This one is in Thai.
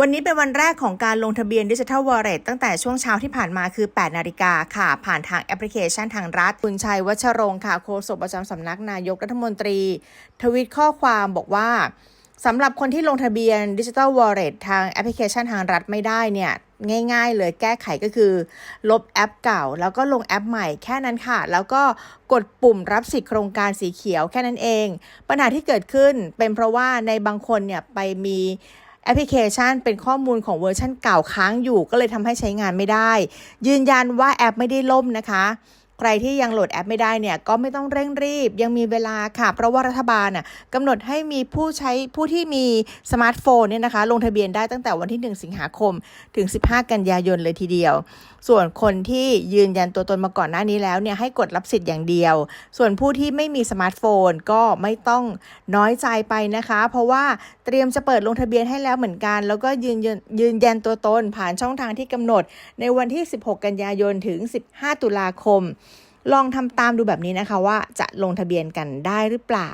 วันนี้เป็นวันแรกของการลงทะเบียนดิจิทัลวอลเล็ตตั้งแต่ช่วงเช้าที่ผ่านมาคือ 8 นาฬิกาค่ะ ผ่านทางแอปพลิเคชันทางรัฐ คุณชัยวัชรงค์ค่ะ โฆษกประจำสำนักนายกรัฐมนตรี ทวิตข้อความบอกว่าสำหรับคนที่ลงทะเบียนดิจิทัลวอลเล็ตทางแอปพลิเคชันทางรัฐไม่ได้เนี่ยง่ายๆ เลยแก้ไขก็คือ ลบแอปเก่า แล้วก็ลงแอปใหม่แค่นั้นค่ะ แล้วก็กดปุ่มรับสิทธิโครงการสีเขียวแค่นั้นเอง ปัญหาที่เกิดขึ้นเป็นเพราะว่าในบางคนเนี่ยไปมี แอปพลิเคชันเป็นข้อมูลของเวอร์ชันเก่าค้างอยู่ ก็เลยทำให้ใช้งานไม่ได้ ยืนยันว่าแอปไม่ได้ล่มนะคะ ใครที่ยังโหลดแอปไม่ได้เนี่ยก็ไม่ต้องเร่งรีบยังมีเวลาค่ะ เพราะว่ารัฐบาลน่ะกำหนดให้มีผู้ใช้ผู้ที่มีสมาร์ทโฟนเนี่ยนะคะลงทะเบียนได้ตั้งแต่วันที่ 1 สิงหาคมถึง 15 กันยายนเลยทีเดียว ส่วนคนที่ยืนยันตัวตนมาก่อนหน้านี้แล้วเนี่ยให้กดรับสิทธิ์อย่างเดียว ส่วนผู้ที่ไม่มีสมาร์ทโฟนก็ไม่ต้องน้อยใจไปนะคะ เพราะว่าเตรียมจะเปิดลงทะเบียนให้แล้วเหมือนกัน แล้วก็ยืนยันยืนยันตัวตนผ่านช่องทางที่กำหนด ในวันที่ 16 กันยายนถึง 15 ตุลาคม ลองทำตามดูแบบนี้นะคะว่าจะลงทะเบียนกันได้หรือเปล่า